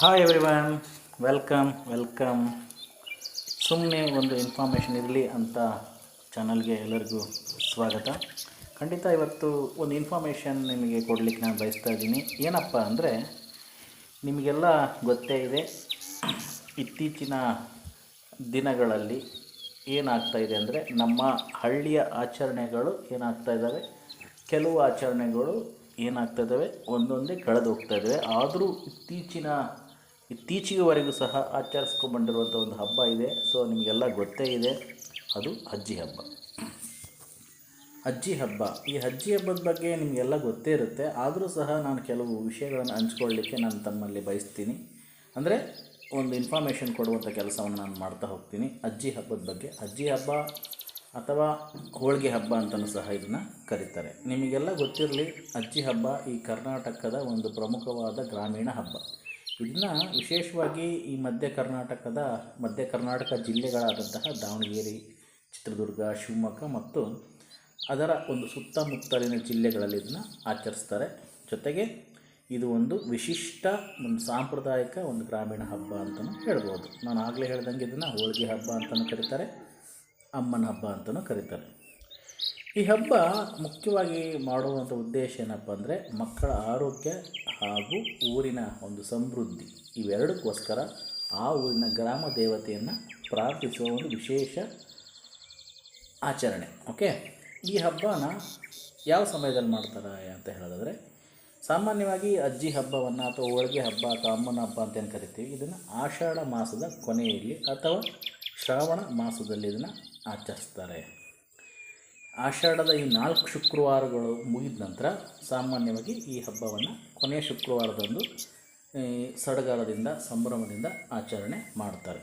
Hi everyone welcome welcome ಸುಮ್ಮನೆ ಒಂದು information ಇರಲಿ ಅಂತ ಚಾನಲ್ಗೆ ಎಲ್ಲರಿಗೂ ಸ್ವಾಗತ. ಖಂಡಿತ ಇವತ್ತು ಒಂದು ಇನ್ಫಾರ್ಮೇಷನ್ ನಿಮಗೆ ಕೊಡಲಿಕ್ಕೆ ನಾನು ಬಯಸ್ತಾ ಇದ್ದೀನಿ. ಏನಪ್ಪ ಅಂದರೆ, ನಿಮಗೆಲ್ಲ ಗೊತ್ತೇ ಇದೆ, ಇತ್ತೀಚಿನ ದಿನಗಳಲ್ಲಿ ಏನಾಗ್ತಾ ಇದೆ ಅಂದರೆ, ನಮ್ಮ ಹಳ್ಳಿಯ ಆಚರಣೆಗಳು ಏನಾಗ್ತಾ ಇದ್ದಾವೆ, ಕೆಲವು ಆಚರಣೆಗಳು ಏನಾಗ್ತಾ ಇದ್ದಾವೆ, ಒಂದೊಂದೇ ಕಳೆದು ಹೋಗ್ತಾ ಇದ್ದಾವೆ. ಆದರೂ ಇತ್ತೀಚಿನ ಇತ್ತೀಚೆಗೆವರೆಗೂ ಸಹ ಆಚರಿಸ್ಕೊಂಡ್ಬಂದಿರುವಂಥ ಒಂದು ಹಬ್ಬ ಇದೆ. ಸೊ ನಿಮಗೆಲ್ಲ ಗೊತ್ತೇ ಇದೆ. ಅದು ಅಜ್ಜಿ ಹಬ್ಬ. ಅಜ್ಜಿ ಹಬ್ಬ. ಈ ಅಜ್ಜಿ ಹಬ್ಬದ ಬಗ್ಗೆ ನಿಮಗೆಲ್ಲ ಗೊತ್ತೇ ಇರುತ್ತೆ. ಆದರೂ ಸಹ ನಾನು ಕೆಲವು ವಿಷಯಗಳನ್ನು ಹಂಚ್ಕೊಳ್ಳಿಕ್ಕೆ ನಾನು ತಮ್ಮಲ್ಲಿ ಬಯಸ್ತೀನಿ. ಅಂದರೆ ಒಂದು ಇನ್ಫಾರ್ಮೇಷನ್ ಕೊಡುವಂಥ ಕೆಲಸವನ್ನು ನಾನು ಮಾಡ್ತಾ ಹೋಗ್ತೀನಿ. ಅಜ್ಜಿ ಹಬ್ಬದ ಬಗ್ಗೆ. ಅಜ್ಜಿ ಹಬ್ಬ ಅಥವಾ ಹೋಳಿಗೆ ಹಬ್ಬ ಅಂತಲೂ ಸಹ ಇದನ್ನು ಕರೀತಾರೆ. ನಿಮಗೆಲ್ಲ ಗೊತ್ತಿರಲಿ, ಅಜ್ಜಿ ಹಬ್ಬ ಈ ಕರ್ನಾಟಕದ ಒಂದು ಪ್ರಮುಖವಾದ ಗ್ರಾಮೀಣ ಹಬ್ಬ. ಇದನ್ನು ವಿಶೇಷವಾಗಿ ಈ ಮಧ್ಯ ಕರ್ನಾಟಕದ, ಮಧ್ಯ ಕರ್ನಾಟಕ ಜಿಲ್ಲೆಗಳಾದಂತಹ ದಾವಣಗೆರೆ, ಚಿತ್ರದುರ್ಗ, ಶಿವಮೊಗ್ಗ ಮತ್ತು ಅದರ ಒಂದು ಸುತ್ತಮುತ್ತಲಿನ ಜಿಲ್ಲೆಗಳಲ್ಲಿ ಇದನ್ನು ಆಚರಿಸ್ತಾರೆ. ಜೊತೆಗೆ ಇದು ಒಂದು ವಿಶಿಷ್ಟ, ಒಂದು ಸಾಂಪ್ರದಾಯಿಕ ಒಂದು ಗ್ರಾಮೀಣ ಹಬ್ಬ ಅಂತಲೂ ಹೇಳ್ಬೋದು. ನಾನು ಆಗಲೇ ಹೇಳ್ದಂಗೆ ಇದನ್ನು ಹೋಳಿಗೆ ಹಬ್ಬ ಅಂತಲೂ ಕರೀತಾರೆ, ಅಮ್ಮನ ಹಬ್ಬ ಅಂತಲೂ ಕರೀತಾರೆ. ಈ ಹಬ್ಬ ಮುಖ್ಯವಾಗಿ ಮಾಡುವಂಥ ಉದ್ದೇಶ ಏನಪ್ಪ ಅಂದರೆ ಮಕ್ಕಳ ಆರೋಗ್ಯ ಹಾಗೂ ಊರಿನ ಒಂದು ಸಮೃದ್ಧಿ. ಇವೆರಡಕ್ಕೋಸ್ಕರ ಆ ಊರಿನ ಗ್ರಾಮ ದೇವತೆಯನ್ನು ಪ್ರಾರ್ಥಿಸುವ ಒಂದು ವಿಶೇಷ ಆಚರಣೆ. ಓಕೆ ಈ ಹಬ್ಬನ ಯಾವ ಸಮಯದಲ್ಲಿ ಮಾಡ್ತಾರೆ ಅಂತ ಹೇಳೋದಾದರೆ, ಸಾಮಾನ್ಯವಾಗಿ ಅಜ್ಜಿ ಹಬ್ಬವನ್ನು ಅಥವಾ ಹೋಳಿಗೆ ಹಬ್ಬ ಅಥವಾ ಅಮ್ಮನ ಹಬ್ಬ ಅಂತ ಏನು ಕರಿತೀವಿ? ಇದನ್ನು ಆಷಾಢ ಮಾಸದ ಕೊನೆಯಲ್ಲಿ ಅಥವಾ ಶ್ರಾವಣ ಮಾಸದಲ್ಲಿ ಇದನ್ನು ಆಚರಿಸ್ತಾರೆ. ಆಷಾಢದ ಈ ನಾಲ್ಕು ಶುಕ್ರವಾರಗಳು ಮುಗಿದ ನಂತರ ಸಾಮಾನ್ಯವಾಗಿ ಈ ಹಬ್ಬವನ್ನು ಕೊನೆಯ ಶುಕ್ರವಾರದಂದು ಸಡಗರದಿಂದ, ಸಂಭ್ರಮದಿಂದ ಆಚರಣೆ ಮಾಡ್ತಾರೆ.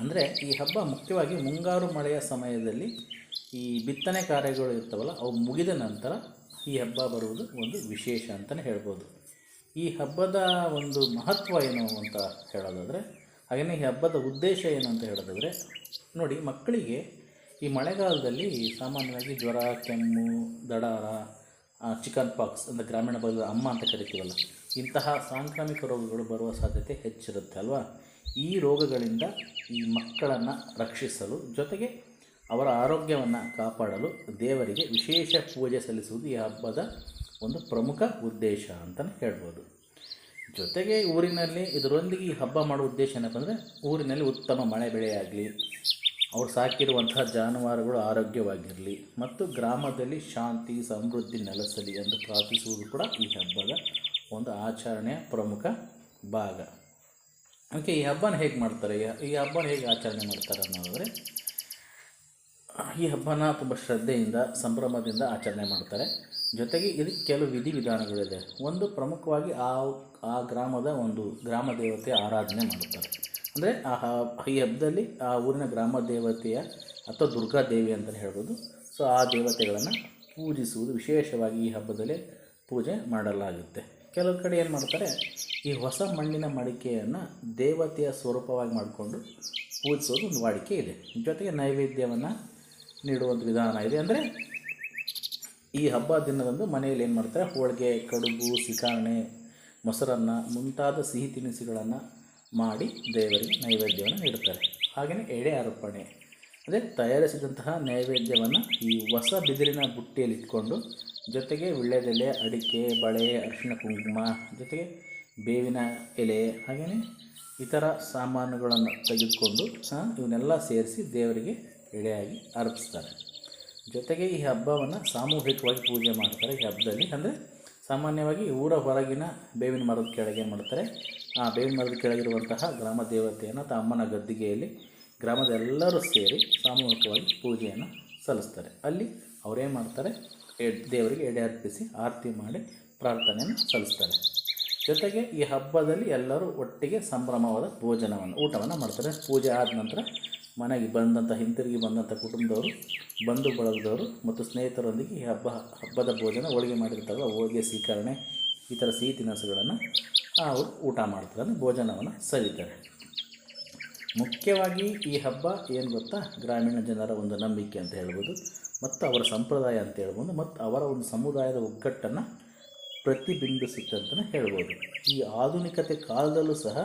ಅಂದರೆ ಈ ಹಬ್ಬ ಮುಖ್ಯವಾಗಿ ಮುಂಗಾರು ಮಳೆಯ ಸಮಯದಲ್ಲಿ ಈ ಬಿತ್ತನೆ ಕಾರ್ಯಗಳು ಇರ್ತವಲ್ಲ, ಅವು ಮುಗಿದ ನಂತರ ಈ ಹಬ್ಬ ಬರುವುದು ಒಂದು ವಿಶೇಷ ಅಂತಲೇ ಹೇಳ್ಬೋದು. ಈ ಹಬ್ಬದ ಒಂದು ಮಹತ್ವ ಏನು ಅಂತ ಹೇಳೋದಾದರೆ ಹಾಗೆಯೇ ಈ ಹಬ್ಬದ ಉದ್ದೇಶ ಏನು ಅಂತ ಹೇಳೋದಾದರೆ, ನೋಡಿ ಮಕ್ಕಳಿಗೆ ಈ ಮಳೆಗಾಲದಲ್ಲಿ ಸಾಮಾನ್ಯವಾಗಿ ಜ್ವರ, ಕೆಮ್ಮು, ದಡಾರ ಚಿಕನ್ ಪಾಕ್ಸ್ ಅಂದರೆ ಗ್ರಾಮೀಣ ಭಾಗದ ಅಮ್ಮ ಅಂತ ಕರಿತೀವಲ್ಲ, ಇಂತಹ ಸಾಂಕ್ರಾಮಿಕ ರೋಗಗಳು ಬರುವ ಸಾಧ್ಯತೆ ಹೆಚ್ಚಿರುತ್ತೆ ಅಲ್ವಾ? ಈ ರೋಗಗಳಿಂದ ಈ ಮಕ್ಕಳನ್ನು ರಕ್ಷಿಸಲು ಜೊತೆಗೆ ಅವರ ಆರೋಗ್ಯವನ್ನು ಕಾಪಾಡಲು ದೇವರಿಗೆ ವಿಶೇಷ ಪೂಜೆ ಸಲ್ಲಿಸುವುದು ಈ ಹಬ್ಬದ ಒಂದು ಪ್ರಮುಖ ಉದ್ದೇಶ ಅಂತಲೇ ಹೇಳ್ಬೋದು. ಜೊತೆಗೆ ಊರಿನಲ್ಲಿ ಇದರೊಂದಿಗೆ ಈ ಹಬ್ಬ ಮಾಡುವ ಉದ್ದೇಶ ಏನಪ್ಪ ಅಂದರೆ ಊರಿನಲ್ಲಿ ಉತ್ತಮ ಮಳೆ ಬೆಳೆಯಾಗಲಿ ಅವ್ರು ಸಾಕಿರುವಂತಹ ಜಾನುವಾರುಗಳು ಆರೋಗ್ಯವಾಗಿರಲಿ ಮತ್ತು ಗ್ರಾಮದಲ್ಲಿ ಶಾಂತಿ, ಸಮೃದ್ಧಿ ನೆಲೆಸಲಿ ಎಂದು ಪ್ರಾರ್ಥಿಸುವುದು ಕೂಡ ಈ ಹಬ್ಬದ ಒಂದು ಆಚರಣೆಯ ಪ್ರಮುಖ ಭಾಗ. ಓಕೆ, ಈ ಹಬ್ಬನ ಹೇಗೆ ಮಾಡ್ತಾರೆ? ಈ- ಈ ಹಬ್ಬನ ಹೇಗೆ ಆಚರಣೆ ಮಾಡ್ತಾರೆ ಅನ್ನೋದಾದರೆ, ಈ ಹಬ್ಬನ ತುಂಬ ಶ್ರದ್ಧೆಯಿಂದ, ಸಂಭ್ರಮದಿಂದ ಆಚರಣೆ ಮಾಡ್ತಾರೆ. ಜೊತೆಗೆ ಇದಕ್ಕೆ ಕೆಲವು ವಿಧಿವಿಧಾನಗಳಿದೆ. ಒಂದು ಪ್ರಮುಖವಾಗಿ ಆ ಆ ಗ್ರಾಮದ ಒಂದು ಗ್ರಾಮ ದೇವತೆ ಆರಾಧನೆ ಮಾಡುತ್ತಾರೆ. ಅಂದರೆ ಆ ಈ ಹಬ್ಬದಲ್ಲಿ ಆ ಊರಿನ ಗ್ರಾಮ ದೇವತೆಯ ಅಥವಾ ದುರ್ಗಾ ದೇವಿ ಅಂತಲೇ ಹೇಳ್ಬೋದು. ಸೊ ಆ ದೇವತೆಗಳನ್ನು ಪೂಜಿಸುವುದು, ವಿಶೇಷವಾಗಿ ಈ ಹಬ್ಬದಲ್ಲಿ ಪೂಜೆ ಮಾಡಲಾಗುತ್ತೆ. ಕೆಲವು ಕಡೆ ಏನು ಮಾಡ್ತಾರೆ, ಈ ಹೊಸ ಮಣ್ಣಿನ ಮಡಿಕೆಯನ್ನು ದೇವತೆಯ ಸ್ವರೂಪವಾಗಿ ಮಾಡಿಕೊಂಡು ಪೂಜಿಸೋದು ಒಂದು ವಾಡಿಕೆ ಇದೆ. ಜೊತೆಗೆ ನೈವೇದ್ಯವನ್ನು ನೀಡುವಂಥ ವಿಧಾನ ಇದೆ. ಅಂದರೆ ಈ ಹಬ್ಬ ದಿನದಂದು ಮನೆಯಲ್ಲಿ ಏನು ಮಾಡ್ತಾರೆ? ಹೋಳಿಗೆ, ಕಡುಬು ಸಿಕಾಣೆ ಮೊಸರನ್ನ ಮುಂತಾದ ಸಿಹಿ ತಿನಿಸುಗಳನ್ನು ಮಾಡಿ ದೇವರಿಗೆ ನೈವೇದ್ಯವನ್ನು ನೀಡುತ್ತಾರೆ. ಹಾಗೆಯೇ ಎಡೆ ಅರ್ಪಣೆ ಅಂದರೆ ತಯಾರಿಸಿದಂತಹ ನೈವೇದ್ಯವನ್ನು ಈ ಹೊಸ ಬಿದಿರಿನ ಬುಟ್ಟಿಯಲ್ಲಿ ಇಟ್ಕೊಂಡು ಜೊತೆಗೆ ವಿಳ್ಯದೆಲೆ ಅಡಿಕೆ, ಬಳೆ, ಅರಿಶಿಣ ಕುಂಕುಮ, ಜೊತೆಗೆ ಬೇವಿನ ಎಲೆ ಹಾಗೆಯೇ ಇತರ ಸಾಮಾನುಗಳನ್ನು ತೆಗೆದುಕೊಂಡು ಸಹ ಇವನ್ನೆಲ್ಲ ಸೇರಿಸಿ ದೇವರಿಗೆ ಎಡೆಯಾಗಿ ಅರ್ಪಿಸ್ತಾರೆ. ಜೊತೆಗೆ ಈ ಹಬ್ಬವನ್ನು ಸಾಮೂಹಿಕವಾಗಿ ಪೂಜೆ ಮಾಡ್ತಾರೆ ಈ ಹಬ್ಬದಲ್ಲಿ. ಅಂದರೆ ಸಾಮಾನ್ಯವಾಗಿ ಊರ ಹೊರಗಿನ ಬೇವಿನ ಮರದ ಕೆಳಗೆ ಮಾಡ್ತಾರೆ? ಆ ಬೇವಿನ ಮರದ ಕೆಳಗಿರುವಂತಹ ಗ್ರಾಮ ದೇವತೆಯನ್ನು ತಮ್ಮನ ಗದ್ದಿಗೆಯಲ್ಲಿ ಗ್ರಾಮದ ಎಲ್ಲರೂ ಸೇರಿ ಸಾಮೂಹಿಕವಾಗಿ ಪೂಜೆಯನ್ನು ಸಲ್ಲಿಸ್ತಾರೆ. ಅಲ್ಲಿ ಅವರೇನು ಮಾಡ್ತಾರೆ? ದೇವರಿಗೆ ಎಡೆ ಅರ್ಪಿಸಿ ಆರತಿ ಮಾಡಿ ಪ್ರಾರ್ಥನೆಯನ್ನು ಸಲ್ಲಿಸ್ತಾರೆ. ಜೊತೆಗೆ ಈ ಹಬ್ಬದಲ್ಲಿ ಎಲ್ಲರೂ ಒಟ್ಟಿಗೆ ಸಂಭ್ರಮವಾದ ಭೋಜನವನ್ನು, ಊಟವನ್ನು ಮಾಡ್ತಾರೆ. ಪೂಜೆ ಆದ ನಂತರ ಮನೆಗೆ ಬಂದಂಥ ಹಿಂತಿರುಗಿ ಬಂದಂಥ ಕುಟುಂಬದವರು, ಬಂಧು ಬಳಗದವರು ಮತ್ತು ಸ್ನೇಹಿತರೊಂದಿಗೆ ಈ ಹಬ್ಬ, ಹಬ್ಬದ ಭೋಜನ ಹೋಳಿಗೆ ಮಾಡಿರ್ತಾರಲ್ಲ ಹೋಳಿಗೆ ಸ್ವೀಕರಣೆ, ಈ ಥರ ಸಿಹಿ ತಿನಿಸುಗಳನ್ನು ಅವರು ಊಟ ಮಾಡ್ತಾರೆ ಭೋಜನವನ್ನು ಸವಿತಾರೆ. ಮುಖ್ಯವಾಗಿ ಈ ಹಬ್ಬ ಏನು ಗೊತ್ತಾ? ಗ್ರಾಮೀಣ ಜನರ ಒಂದು ನಂಬಿಕೆ ಅಂತ ಹೇಳ್ಬೋದು, ಮತ್ತು ಅವರ ಸಂಪ್ರದಾಯ ಅಂತ ಹೇಳ್ಬೋದು, ಮತ್ತು ಅವರ ಒಂದು ಸಮುದಾಯದ ಒಗ್ಗಟ್ಟನ್ನು ಪ್ರತಿಬಿಂಬಿಸುತ್ತೆ ಅಂತಲೇ ಹೇಳ್ಬೋದು. ಈ ಆಧುನಿಕತೆ ಕಾಲದಲ್ಲೂ ಸಹ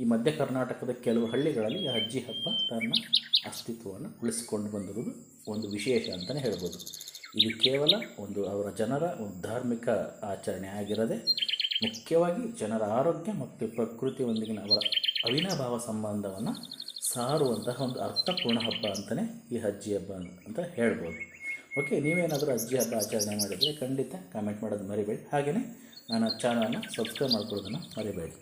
ಈ ಮಧ್ಯ ಕರ್ನಾಟಕದ ಕೆಲವು ಹಳ್ಳಿಗಳಲ್ಲಿ ಈ ಅಜ್ಜಿ ಹಬ್ಬ ತನ್ನ ಅಸ್ತಿತ್ವವನ್ನು ಉಳಿಸಿಕೊಂಡು ಬಂದಿರುವುದು ಒಂದು ವಿಶೇಷ ಅಂತಲೇ ಹೇಳ್ಬೋದು. ಇದು ಕೇವಲ ಒಂದು ಅವರ ಜನರ ಒಂದು ಧಾರ್ಮಿಕ ಆಚರಣೆ ಆಗಿರದೆ, ಮುಖ್ಯವಾಗಿ ಜನರ ಆರೋಗ್ಯ ಮತ್ತು ಪ್ರಕೃತಿಯೊಂದಿಗಿನ ಅವರ ಅವಿನಾಭಾವ ಸಂಬಂಧವನ್ನು ಸಾರುವಂತಹ ಒಂದು ಅರ್ಥಪೂರ್ಣ ಹಬ್ಬ ಅಂತಲೇ ಈ ಅಜ್ಜಿ ಹಬ್ಬ ಅಂತ ಹೇಳ್ಬೋದು. ಓಕೆ, ನೀವೇನಾದರೂ ಅಜ್ಜಿ ಹಬ್ಬ ಆಚರಣೆ ಮಾಡಿದರೆ ಖಂಡಿತ ಕಾಮೆಂಟ್ ಮಾಡೋದು ಮರಿಬೇಡಿ. ಹಾಗೆಯೇ ನನ್ನ ಚಾನಲನ್ನು ಸಬ್ಸ್ಕ್ರೈಬ್ ಮಾಡ್ಕೊಳ್ಳೋದನ್ನು ಮರಿಬೇಡಿ.